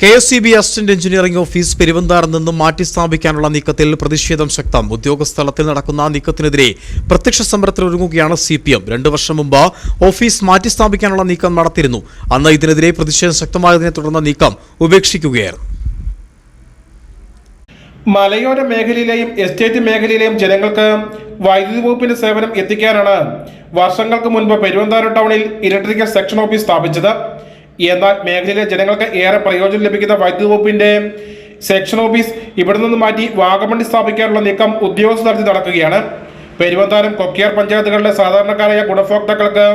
K S C B assistant engineering office പെരുവന്താറിൽ നിന്നും മാറ്റിസ്ഥാപിക്കാനുള്ള നീക്കത്തിൽ പ്രതിഷേധം ശക്തം. ഉദ്യോഗസ്ഥലത്തിൽ നടക്കുന്ന നീക്കത്തിനെതിരെ പ്രത്യക്ഷ സമരത്തിനൊരുങ്ങുകയാണ് സി പി എം. രണ്ടു വർഷം മുമ്പ് ഓഫീസ് മാറ്റിസ്ഥാപിക്കാനുള്ള നീക്കം നടത്തിയിരുന്നു. അന്ന് ഇതിനെതിരെ പ്രതിഷേധം ശക്തമായതിനെ തുടർന്ന് നീക്കം ഉപേക്ഷിക്കുകയായിരുന്നു. മലയോര മേഖലയിലെയും എസ്റ്റേറ്റ് മേഖലയിലെയും ജനങ്ങൾക്ക് വൈദ്യുതി വകുപ്പിന്റെ സേവനം എത്തിക്കാനാണ് വർഷങ്ങൾക്ക് മുൻപ് പെരുവന്താറ ടൗണിൽ ഇലക്ട്രിക്കൽ സെക്ഷൻ ഓഫീസ് സ്ഥാപിച്ചത്. എന്നാൽ മേഖലയിലെ ജനങ്ങൾക്ക് ഏറെ പ്രയോജനം ലഭിക്കുന്ന വൈദ്യുതി വകുപ്പിന്റെ സെക്ഷൻ ഓഫീസ് ഇവിടെ നിന്ന് മാറ്റി വാഗമണ്ണി സ്ഥാപിക്കാനുള്ള നീക്കം ഉദ്യോഗസ്ഥ തലത്തിൽ നടക്കുകയാണ്. പെരുവന്താനം കൊക്കിയാർ പഞ്ചായത്തുകളിലെ സാധാരണക്കാരായ ഗുണഭോക്താക്കൾക്ക്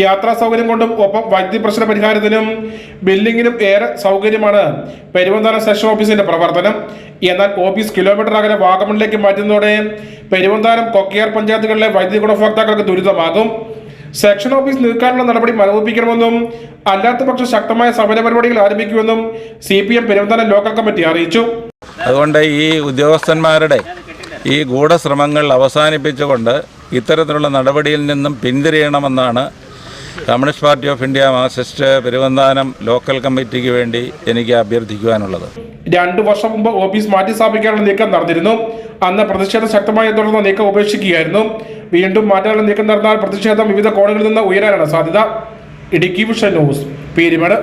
യാത്രാ സൗകര്യം കൊണ്ടും ഒപ്പം വൈദ്യുതി പ്രശ്ന പരിഹാരത്തിനും ബില്ലിങ്ങിനും ഏറെ സൗകര്യമാണ് പെരുവന്താനം സെഷൻ ഓഫീസിന്റെ പ്രവർത്തനം. എന്നാൽ ഓഫീസ് കിലോമീറ്റർ അകലെ വാഗമണിലേക്ക് മാറ്റുന്നതോടെ പെരുവന്താനം കൊക്കിയാർ പഞ്ചായത്തുകളിലെ വൈദ്യുതി ഗുണഭോക്താക്കൾക്ക് ദുരിതമാകും. സെക്ഷൻ ഓഫീസ് നീക്കാനുള്ള നടപടി മരവിപ്പിക്കണമെന്നും അല്ലാത്ത പക്ഷം ശക്തമായ സമര പരിപാടികൾ ആരംഭിക്കുമെന്നും C P M Peruvanthanam local committee അറിയിച്ചു. അതുകൊണ്ട് ഈ ഉദ്യോഗസ്ഥന്മാരുടെ ഈ ഗൂഢശ്രമങ്ങൾ അവസാനിപ്പിച്ചുകൊണ്ട് ഇത്തരത്തിലുള്ള നടപടിയിൽ നിന്നും പിന്തിരിയണമെന്നാണ് Communist Party of India Marxist Peruvanthanam local കമ്മിറ്റിക്ക് വേണ്ടി എനിക്ക് അഭ്യർത്ഥിക്കുവാനുള്ളത്. രണ്ടു വർഷം മുമ്പ് ഓഫീസ് മാറ്റി സ്ഥാപിക്കാനുള്ള നീക്കം നടന്നിരുന്നു. അന്ന് പ്രതിഷേധം ശക്തമായി തുടർന്ന് നീക്കം ഉപേക്ഷിക്കുകയായിരുന്നു. വീണ്ടും മാറ്റാനുള്ള നീക്കം നടന്നാൽ പ്രതിഷേധം വിവിധ കോണുകളിൽ നിന്ന് ഉയരാനാണ് സാധ്യത. Idukki Vision News Peermade.